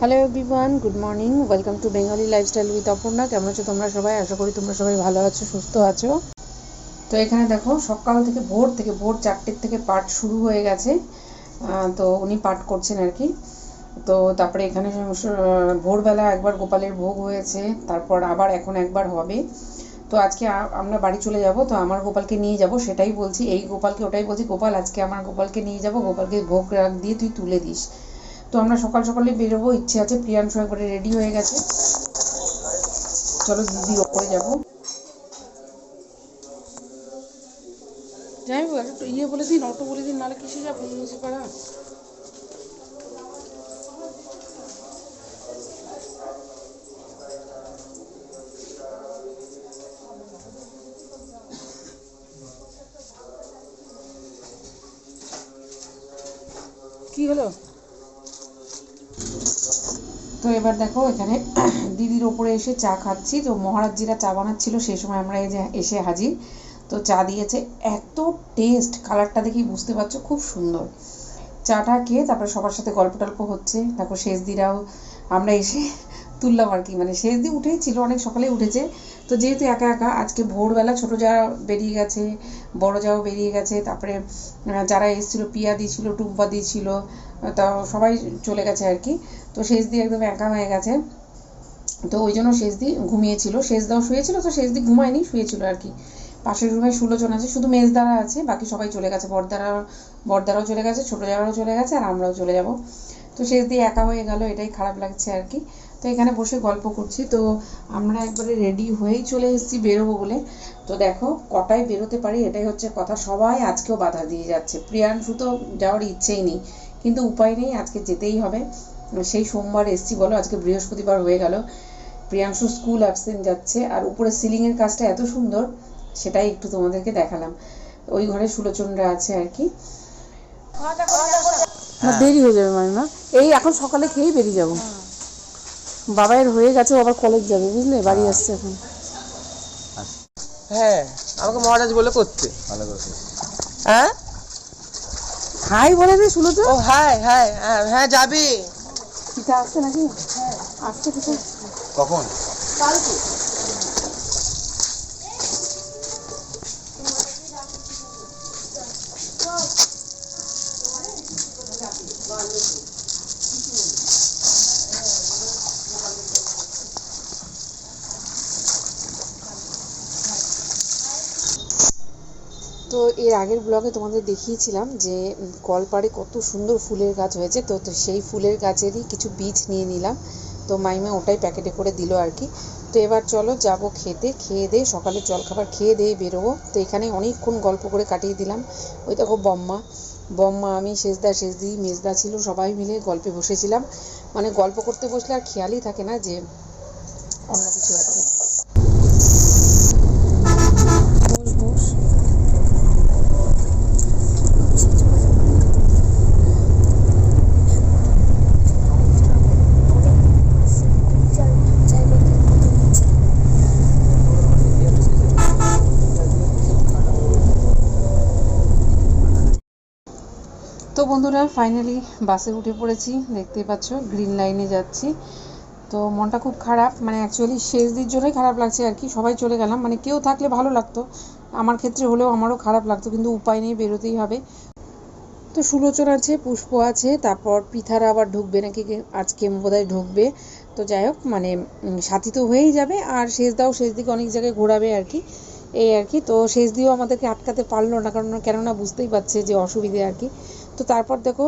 Hello everyone good morning welcome to Bengali lifestyle with Aparna কেমন আছো তোমরা সবাই? আশা করি তোমরা সবাই ভালো আছো, সুস্থ আছো। তো এখানে দেখো, সকাল থেকে ভোর থেকে, ভোর চারটের থেকে পাঠ শুরু হয়ে গেছে। তো উনি পাঠ করছেন আর কি। তো তারপরে এখানে ভোরবেলা একবার গোপালের ভোগ হয়েছে, তারপর আবার এখন একবার হবে। তো আজকে আমরা বাড়ি চলে যাব, তো আমার গোপালকে নিয়ে যাব, সেটাই বলছি। এই গোপালকে ওটাই বলছি, গোপাল, আজকে আমার গোপালকে নিয়ে যাব, গোপালকে ভোগ রাখ দিয়ে তুই তুলে দিস। তো আমরা সকাল সকালে বেরোবো, ইচ্ছে আছে প্রিয়াংশু একবারে রেডি হয়ে গেছে। চলো দিদি ওপরে যাব। যাই হোক, একটু ইয়ে বলে দিন, অটো বলে দিন, নাহলে কিসে যাব? মিউজিক পাড়া কি হলো তো এবার দেখো, এখানে দিদির ওপরে এসে চা খাচ্ছি। তো মহারাজজিরা চা বানাচ্ছিল সেই সময় আমরা এই যে এসে হাজির। তো চা দিয়েছে। এত টেস্ট কালারটা দেখি বুঝতে পারছ, খুব সুন্দর। চাটা খেয়ে তারপরে সবার সাথে গল্প টল্প হচ্ছে। তারপর শেষ দিরাও আমরা এসে তুললাম আর কি। মানে শেষ দি উঠেই ছিল, অনেক সকালে উঠেছে। তো যেহেতু একা একা, আজকে ভোরবেলা ছোটো যা বেরিয়ে গেছে, বড় যাও বেরিয়ে গেছে। তারপরে যারা এসেছিল, পিয়া দিয়েছিল, টুম্পা দিয়েছিল তা সবাই চলে গেছে আর কি। তো শেষ দিয়ে একদম একা হয়ে গেছে। তো ওই জন্য শেষ দি ঘুমিয়েছিল। শেষ দাও শুয়েছিল, তো শেষ দি ঘুমায়নি, শুয়েছিল আর কি। পাশের রুমে সুলোচন আছে, শুধু মেজদারা আছে, বাকি সবাই চলে গেছে। বড়দারা বড়দারাও চলে গেছে, ছোট জামারাও চলে গেছে, আর আমরাও চলে যাব। তো শেষ দিয়ে একা হয়ে গেল, এটাই খারাপ লাগছে আর কি। তো এখানে বসে গল্প করছি। তো আমরা একবারে রেডি হয়েই চলে এসেছি বেরোবো বলে। তো দেখো, কটায় বেরোতে পারি, এটাই হচ্ছে কথা। সবাই আজকেও বাধা দিয়ে যাচ্ছে। প্রিয়াংশু তো যাওয়ার ইচ্ছেই নেই। কিন্তু উপায় নেই আজকে যেতেই হবে। সেই সোমবার এসছি বলো আজকে বৃহস্পতিবার হয়ে গেল। প্রিয়াংশু স্কুল অ্যাবসেন্ট যাচ্ছে আর উপরে সিলিংয়ের কাজটা এত সুন্দর সেটাই একটু তোমাদেরকে দেখালাম। ওই ঘরে সুলোচনরা আছে আর কি। না দেরি হয়ে যাবে মামিমা এই এখন সকালে খেয়েই বেরিয়ে যাব। বাবাইয়ের হয়ে গেছে ও আবার কলেজ যাবে বুঝলে? বাড়ি আসছে এখন। হ্যাঁ আমাকে মহারাজ বলে করতে ভালো করেছে হ্যাঁ? হাই বলে নি শুনো তো ও হাই হাই হ্যাঁ যাবে। যাবি পিতা আসছে নাকি? হ্যাঁ আসছে পিঠা কখন? তো এর আগের ব্লগে তোমাদের দেখিয়েছিলাম যে কলপাড়ে কত সুন্দর ফুলের গাছ হয়েছে। তো সেই ফুলের গাছেরই কিছু বীজ নিয়ে নিলাম। তো মাইমা ওটাই প্যাকেটে করে দিল আর কি। তো এবার চলো যাব খেতে। খেয়ে দিয়ে সকালে জলখাবার খেয়ে দিয়ে বেরোবো। তো এখানে অনেকক্ষণ গল্প করে কাটিয়ে দিলাম। ওই দেখো বম্মা। বম্মা, আমি শেষদা শেষদি মেজদা ছিল, সবাই মিলে গল্পে বসেছিলাম। মানে গল্প করতে বসলে আর খেয়ালই থাকে না যে, অন্য কিছু আর কি বস বস তো বন্ধুরা ফাইনালি বাসে উঠে পড়েছি। দেখতেই পাচ্ছ গ্রিন লাইনে যাচ্ছি। তো মনটা খুব খারাপ মানে অ্যাকচুয়ালি শেষ দির জন্যই খারাপ লাগছে আর কি। সবাই চলে গেলাম মানে কেউ থাকলে ভালো লাগতো। আমার ক্ষেত্রে হলেও আমারও খারাপ লাগতো, কিন্তু উপায় নেই, বেরোতেই হবে। তো সুলোচন আছে, পুষ্প আছে, তারপর পিথারা আবার ঢুকবে নাকি আজকে বোধহয় ঢুকবে। তো যাই হোক মানে সাথী তো হয়েই যাবে, আর শেষ দাও, শেষ দিকে অনেক জায়গায় ঘোরাবে আর কি। এই আর কি, তো শেষ দিয়েও আমাদেরকে আটকাতে পারল না, কারণ কেননা বুঝতেই পারছে যে অসুবিধে আর কি। তো তারপর দেখো,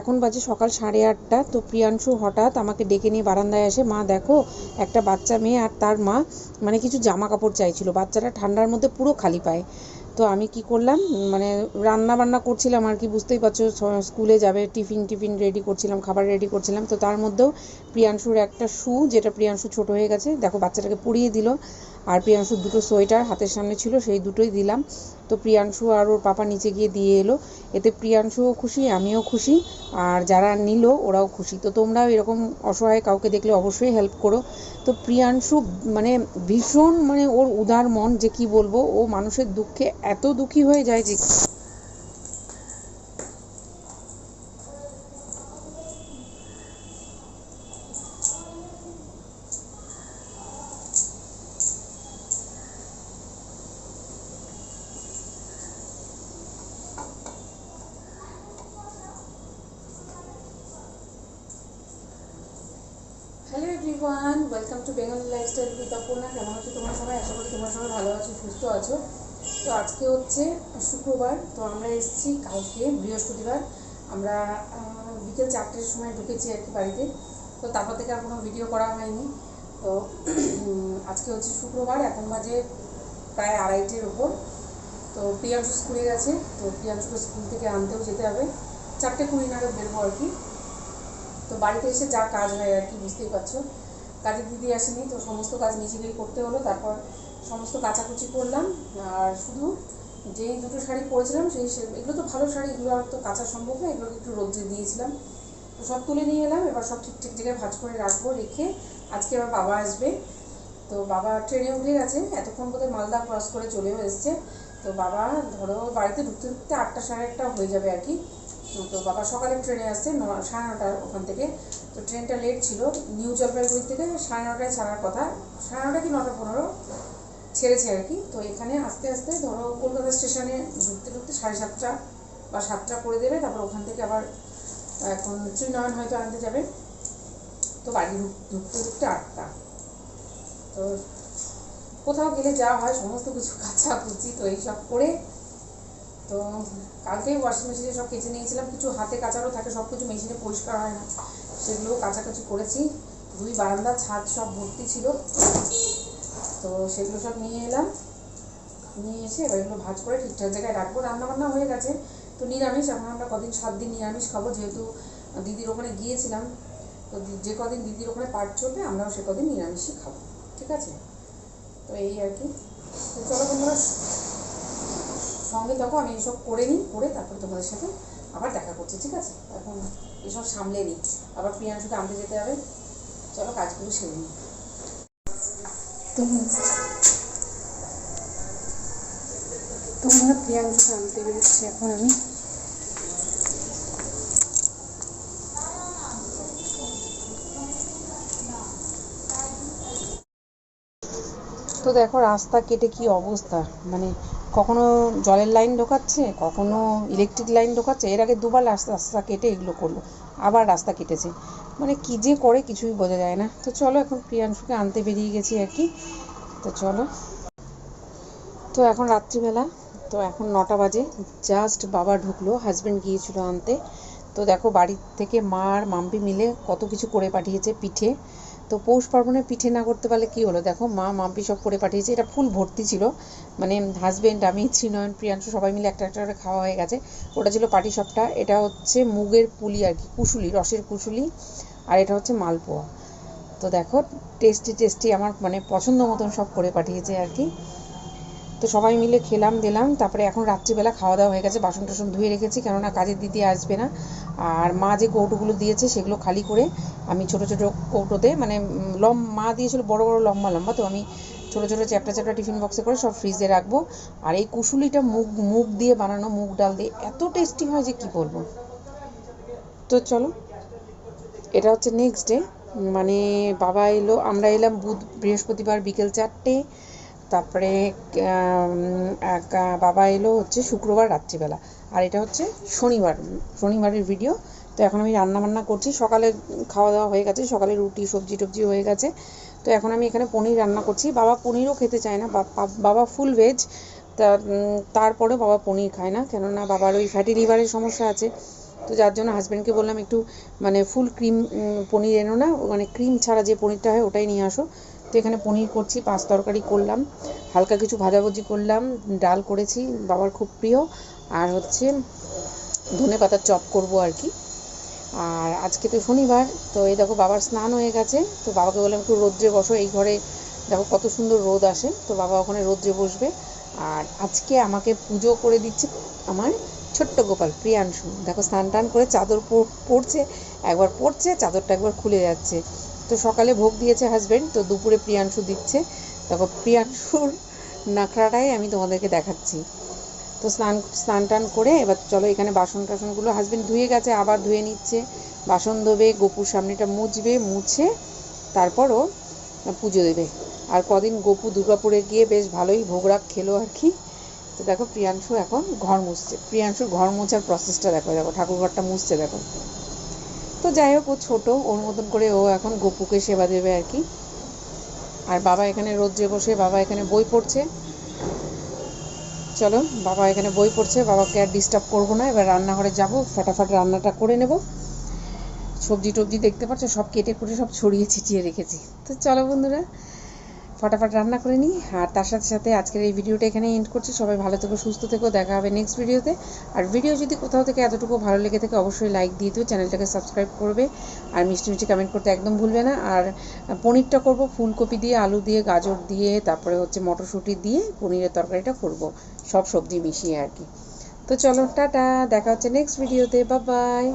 এখন বাজে সকাল সাড়ে আটটা, তো প্রিয়াংশু হঠাৎ আমাকে ডেকে নিয়ে বারান্দায় আসে, মা, দেখো, একটা বাচ্চা মেয়ে আর তার মা মানে কিছু জামা কাপড় চাইছিল, বাচ্চাটা ঠান্ডার মধ্যে পুরো খালি পায়। তো আমি কি করলাম মানে রান্না বান্না করছিলাম আর কি, বুঝতেই পারছ স্কুলে যাবে, টিফিন টিফিন রেডি করছিলাম, খাবার রেডি করছিলাম, তো তার মধ্যেও প্রিয়াংশুর একটা শু, যেটা প্রিয়াংশু ছোট হয়ে গেছে, দেখো বাচ্চাটাকে পরিয়ে দিল, আর প্রিয়াংশুর দুটো সোয়েটার হাতের সামনে ছিল, সেই দুটোই দিলাম তো প্রিয়াংশু আর ওর পাপা নিচে গিয়ে দিয়ে এলো। এতে প্রিয়াংশুও খুশি, আমিও খুশি। আর যারা নিল, ওরাও খুশি। তো তোমরাও এরকম অসহায় কাউকে দেখলে অবশ্যই হেল্প করো। তো প্রিয়াংশু মানে ভীষণ মানে ওর উদার মন, যে কি বলব, ও মানুষের দুঃখে এত দুঃখী হয়ে যায় যে everyone welcome to Bengali lifestyle with Aparna কেমন আছো তোমরা সবাই? আশা করি তোমরা সবাই ভালো আছো, সুস্থ আছো। তো আজকে হচ্ছে শুক্রবার, তো আমরা এসেছি কালকে বৃহস্পতিবার। আমরা বিকেল চারটের সময় ঢুকেছি আর কি বাড়িতে। তো তারপর থেকে আর কোনো ভিডিও করা হয়নি। তো আজকে হচ্ছে শুক্রবার, এখন বাজে প্রায় আড়াইটের ওপর। তো প্রিয়াংশু স্কুলে গেছে, তো প্রিয়াংশুকে স্কুল থেকে আনতেও যেতে হবে। চারটে কুড়ি নাগাদ বেরবো আর কি। তো বাড়িতে এসে যা কাজ হয় আর কি, বুঝতেই পারছ। কাজের দিদি আসেনি, তো সমস্ত কাজ নিজেকেই করতে হলো, তারপর সমস্ত কাচাকুচি করলাম, আর শুধু যেই দুটো শাড়ি পরেছিলাম, সেই এগুলো তো ভালো শাড়ি, এগুলো আর তো কাচা সম্ভব না এগুলোকে একটু রোদ্রে দিয়েছিলাম। তো সব তুলে নিয়ে এলাম, এবার সব ঠিক ঠিক জায়গায় ভাজ করে রাখব, রেখে আজকে আবার বাবা আসবে। তো বাবা ট্রেনে উঠে গেছে, এতক্ষণ বোধহয় মালদা ক্রস করে চলেও এসছে। তো বাবা, ধরো বাড়িতে ঢুকতে ঢুকতে আটটা সাড়ে আটটা হয়ে যাবে আর কি। তো বাবা সকালে ট্রেনে আসছে সাড়ে নটার ওখান থেকে। তো ট্রেনটা লেট ছিল, নিউ জলপাইগুড়ি থেকে সাড়ে নটায় ছাড়ার কথা। সাড়ে নটা কি নটা পনেরো? ছেড়েছে আর কি। তো এখানে আস্তে আস্তে ধরো কলকাতা স্টেশনে ঢুকতে ঢুকতে সাড়ে সাতটা বা সাতটা করে দেবে, তারপর ওখান থেকে আবার এখন ত্রিনয়ন হয়তো আনতে যাবে। তো বাড়ি ঢুকতে ঢুকতে আটটা। তো কোথাও গেলে যা হয়, সমস্ত কিছু কাঁচা কুচি তো এইসব করে তো কালকেই ওয়াশিং মেশিনে সব কেচে নিয়েছিলাম, কিছু হাতে কাচারও থাকে সব কিছু মেশিনে পরিষ্কার হয় না। সেগুলো কাচাকাচি করেছি। দুই বারান্দা, ছাদ সব ভর্তি ছিল। তো সেগুলো সব নিয়ে এলাম। নিয়ে এসে এবার এগুলো ভাজ করে ঠিকঠাক জায়গায় রাখব। রান্নাবান্না হয়ে গেছে। তো নিরামিষ, এখন আমরা কদিন সাত দিন নিরামিষ খাব। যেহেতু দিদির ওখানে গিয়েছিলাম, তো যে কদিন দিদির ওখানে পাট চলবে, আমরাও সে কদিন নিরামিষই খাব। ঠিক আছে? তো এই আর কি। তো চলো তোমরা সঙ্গে তখন আমি এসব করে নিই করে তারপর তোমাদের সাথে আবার দেখা করছি ঠিক আছে? এখন এসব সামলে নিই। আবার প্রিয়াংশুকে আনতে যেতে হবে। চলো কাজগুলো সেরে নিই। তোমরা প্রিয়াংশুকে আনতে বেরোচ্ছি এখন আমি। তো দেখো রাস্তা কেটে কি অবস্থা? মানে কখনো জলের লাইন ঢোকাচ্ছে, কখনো ইলেকট্রিক লাইন ঢোকাচ্ছে। এর আগে দুবার রাস্তা রাস্তা কেটে এগুলো করল, আবার রাস্তা কেটেছে। মানে কি যে করে কিছুই বোঝা যায় না। তো চলো এখন প্রিয়াংশুকে আনতে বেরিয়ে গেছি আর কি। তো চলো। তো এখন রাত্রিবেলা, তো এখন নটা বাজে। জাস্ট বাবা ঢুকলো হাজব্যান্ড গিয়েছিল আনতে। তো দেখো বাড়ির থেকে মা আর মাম্পি মিলে কত কিছু করে পাঠিয়েছে পিঠে। তো পৌষ পার্বণে পিঠে না করতে পারলে কি হলো? দেখো, মা মাম্পি সব করে পাঠিয়েছে। এটা ফুল ভর্তি ছিল। মানে হাজব্যান্ড আমি শ্রীনয়ন প্রিয়াংশু সবাই মিলে একটা একটা করে খাওয়া হয়ে গেছে। ওটা ছিল পাটি সবটা এটা হচ্ছে মুগের পুলি আর কি, কুশুলি, রসের কুশুলি। আর এটা হচ্ছে মালপোয়া। তো দেখো টেস্টি টেস্টি আমার মানে পছন্দ মতন সব করে পাঠিয়েছে আর কি। তো সবাই মিলে খেলাম, দিলাম, তারপরে এখন রাত্রিবেলা খাওয়া দাওয়া হয়ে গেছে বাসন টাসন ধুয়ে রেখেছি, কেননা কাজের দিদি আসবে না। আর মা যে কৌটোগুলো দিয়েছে সেগুলো খালি করে আমি ছোট ছোট কৌটোতে মানে লম, মা দিয়েছিল বড় বড় লম্বা লম্বা, তো আমি ছোট ছোট চ্যাপটা চ্যাপটা টিফিন বক্সে করে সব ফ্রিজে রাখব। আর এই কুশুলিটা মুগ মুগ দিয়ে বানানো মুগ ডাল দিয়ে এত টেস্টি হয় যে কি বলব। তো চলো, এটা হচ্ছে নেক্সট ডে মানে বাবা এলো, আমরা এলাম বুধ, বৃহস্পতিবার বিকেল চারটে। তারপরে বাবা এলো হচ্ছে শুক্রবার রাত্রিবেলা। আর এটা হচ্ছে শনিবার, শনিবারের ভিডিও তো এখন আমি রান্না বান্না করছি। সকালে খাওয়া দাওয়া হয়ে গেছে। সকালে রুটি, সবজি টবজি হয়ে গেছে। তো এখন আমি এখানে পনির রান্না করছি। বাবা পনিরও খেতে চায় না। বাবা ফুল ভেজ তা তারপরেও বাবা পনির খায় না। কেননা বাবার ওই ফ্যাটি লিভারের সমস্যা আছে। তো যার জন্য হাজব্যান্ডকে বললাম, একটু মানে ফুল ক্রিম পনির এনো না। মানে ক্রিম ছাড়া যে পনিরটা হয়, ওটাই নিয়ে আসো। তো এখানে পনির করছি, পাঁচ তরকারি করলাম, হালকা কিছু ভাজাভুজি করলাম, ডাল করেছি, বাবার খুব প্রিয়, আর হচ্ছে ধনে পাতার চপ করব আর কি। আর আজকে তো শনিবার, তো এই দেখো বাবার স্নান হয়ে গেছে, তো বাবাকে বললাম একটু রোদ্রে বসো, এই ঘরে দেখো কত সুন্দর রোদ আসে, তো বাবা ওখানে রোদ্রে বসবে। আর আজকে আমাকে পুজো করে দিচ্ছে আমার ছোট্ট গোপাল, প্রিয়াংশু। দেখো স্নান টান করে চাদর পর- পরছে, একবার পরছে, চাদরটা একবার খুলে যাচ্ছে। তো সকালে ভোগ দিয়েছে হাজবেন্ড তো দুপুরে প্রিয়াংশু দিচ্ছে। দেখো, প্রিয়াংশুর নাখড়াটাই আমি তোমাদেরকে দেখাচ্ছি। তো স্নান স্নান টান করে এবার চলো এখানে বাসন টাসনগুলো হাজবেন্ড ধুয়ে গেছে, আবার ধুয়ে নিচ্ছে। বাসন ধোবে, গোপুর সামনেটা মুছবে, মুছে তারপরও পুজো দেবে। আর কদিন গোপু দুর্গাপুরে গিয়ে বেশ ভালোই ভোগরাগ খেলো আর কি। তো দেখো, প্রিয়াংশু এখন ঘর মুছছে। প্রিয়াংশুর ঘর মোছার প্রসেসটা দেখো দেখো ঠাকুর ঘরটা মুছছে দেখো। তো যাই হোক, ও ছোটো, ওর মতন করে ও এখন গপুকে সেবা দেবে আর কি। আর বাবা এখানে রোদ্রে বসে, বাবা এখানে বই পড়ছে। চলো, বাবা এখানে বই পড়ছে, বাবাকে আর ডিস্টার্ব করব না। এবার রান্নাঘরে যাব, ফটাফট রান্নাটা করে নেব। সবজি টবজি দেখতে পাচ্ছ, সব কেটে কুটে সব ছড়িয়ে ছিটিয়ে রেখেছি। তো চলো বন্ধুরা ফটাফট রান্না করে নিই। আর তার সাথে সাথে আজকের এই ভিডিওটা এখানে এন্ড করছি। সবাই ভালো থেকো, সুস্থ থেকো। দেখা হবে নেক্সট ভিডিওতে আর ভিডিও যদি কোথাও থেকে এতটুকু ভালো লেগে থাকে, অবশ্যই লাইক দিয়ে দিও, চ্যানেলটাকে সাবস্ক্রাইব করবে। আর মিষ্টি মিষ্টি কমেন্ট করতে একদম ভুলবে না। আর পনিরটা করব, ফুলকপি দিয়ে, আলু দিয়ে, গাজর দিয়ে, তারপরে হচ্ছে মটরশুঁটি দিয়ে, পনিরের তরকারিটা করব। সব সবজি মিশিয়ে আর কি। তো চলো, টাটা। দেখা হচ্ছে নেক্সট ভিডিওতে বা বাই